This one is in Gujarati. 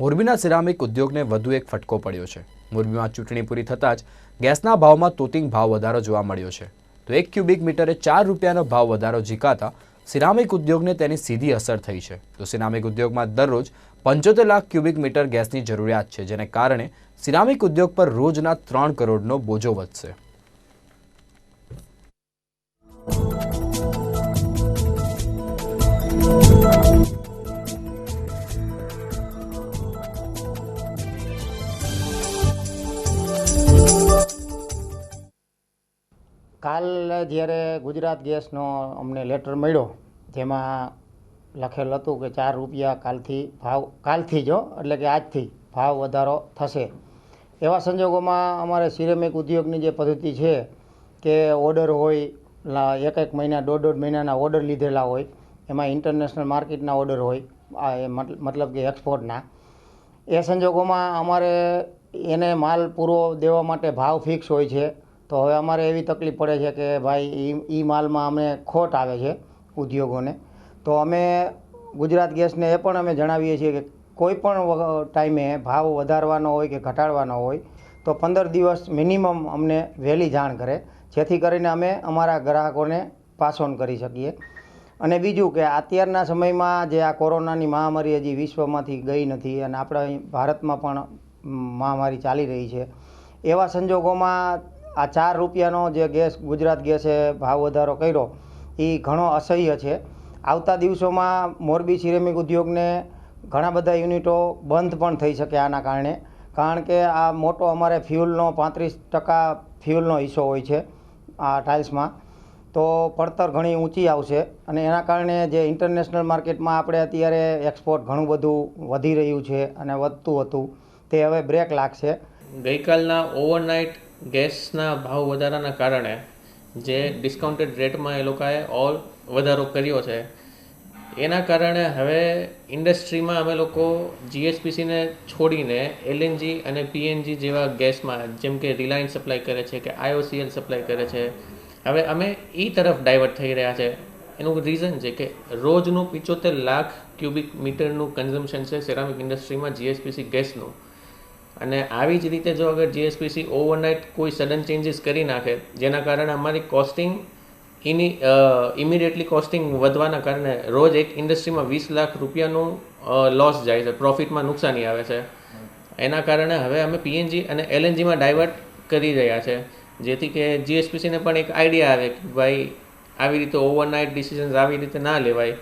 મોરબીના સિરામિક ઉદ્યોગને વધુ એક ફટકો પડ્યો છે. મોરબીમાં ચૂંટણી પૂરી થતાં જ ગેસના ભાવમાં તોતિંગ ભાવ વધારો જોવા મળ્યો છે. તો એક ક્યુબિક મીટરે ચાર રૂપિયાનો ભાવ વધારો ઝીકાતા સિરામિક ઉદ્યોગને તેની સીધી અસર થઈ છે. તો સિરામિક ઉદ્યોગમાં દરરોજ પંચોતેર લાખ ક્યુબિક મીટર ગેસની જરૂરિયાત છે, જેને કારણે સિરામિક ઉદ્યોગ પર રોજના ત્રણ કરોડનો બોજો વધશે. કાલ જ્યારે ગુજરાત ગેસનો અમને લેટર મળ્યો, જેમાં લખેલ હતું કે ચાર રૂપિયા કાલથી ભાવ, કાલથી જો એટલે કે આજથી ભાવ વધારો થશે. એવા સંજોગોમાં અમારે સિરેમિક ઉદ્યોગની જે પદ્ધતિ છે કે ઓર્ડર હોય એક એક મહિના, દોઢ દોઢ મહિનાના ઓર્ડર લીધેલા હોય, એમાં ઇન્ટરનેશનલ માર્કેટના ઓર્ડર હોય, આ એ મતલ- મતલબ કે એક્સપોર્ટના એ સંજોગોમાં અમારે એને માલ પૂરો દેવા માટે ભાવ ફિક્સ હોય છે. તો હવે અમારે એવી તકલીફ પડે છે કે ભાઈ એ એ માલમાં અમે ખોટ આવે છે ઉદ્યોગોને. તો અમે ગુજરાત ગેસને એ પણ અમે જણાવીએ છીએ કે કોઈ પણ ટાઈમે ભાવ વધારવાનો હોય કે ઘટાડવાનો હોય, તો પંદર દિવસ મિનિમમ અમને વહેલી જાણ કરે, જેથી કરીને અમે અમારા ગ્રાહકોને પાસ ઓન કરી શકીએ. અને બીજું કે અત્યારના સમયમાં જે આ કોરોનાની મહામારી હજી વિશ્વમાંથી ગઈ નથી અને આપણા ભારતમાં પણ મહામારી ચાલી રહી છે, એવા સંજોગોમાં આ ચાર રૂપિયાનો જે ગેસ, ગુજરાત ગેસે ભાવ વધારો કર્યો એ ઘણો અસહ્ય છે. આવતા દિવસોમાં મોરબી સિરેમિક ઉદ્યોગને ઘણા બધા યુનિટો બંધ પણ થઈ શકે આના કારણે. કારણ કે આ મોટો અમારે ફ્યુલનો પાંત્રીસ ટકા ફ્યુલનો હિસ્સો હોય છે આ ટાઇલ્સમાં. તો પડતર ઘણી ઊંચી આવશે અને એના કારણે જે ઇન્ટરનેશનલ માર્કેટમાં આપણે અત્યારે એક્સપોર્ટ ઘણું બધું વધી રહ્યું છે અને વધતું હતું. તે હવે બ્રેક લાગશે. ગઈકાલના ઓવરનાઇટ ગેસના ભાવ વધારાના કારણે જે ડિસ્કાઉન્ટેડ રેટમાં એ લોકોએ ઓલ વધારો કર્યો છે, એના કારણે હવે ઇન્ડસ્ટ્રીમાં અમે લોકો જીએસપીસીને છોડીને એલએનજી અને પીએનજી જેવા ગેસમાં, જેમ કે રિલાયન્સ સપ્લાય કરે છે કે આઈઓસીએલ સપ્લાય કરે છે, હવે અમે એ તરફ ડાયવર્ટ થઈ રહ્યા છે. એનું રીઝન છે કે રોજનું પિચોતેર લાખ ક્યુબિક મીટરનું કન્ઝમ્પશન છે સેરામિક ઇન્ડસ્ટ્રીમાં જીએસપીસી ગેસનું. અને આવી જ રીતે જો અગર જીએસપીસી ઓવરનાઇટ કોઈ સડન ચેન્જીસ કરી નાખે, જેના કારણે અમારી કોસ્ટિંગ એની ઇમિડિયેટલી કોસ્ટિંગ વધવાના કારણે રોજ એક ઇન્ડસ્ટ્રીમાં વીસ લાખ રૂપિયાનું લોસ જાય છે પ્રોફિટમાં નુકસાની આવે છે. એના કારણે હવે અમે પીએનજી અને એલએનજીમાં ડાયવર્ટ કરી રહ્યા છે. જેથી કે જીએસપીસીને પણ એક આઈડિયા આવે કે ભાઈ, આવી રીતે ઓવરનાઇટ ડિસિઝન્સ આવી રીતે ના લેવાય.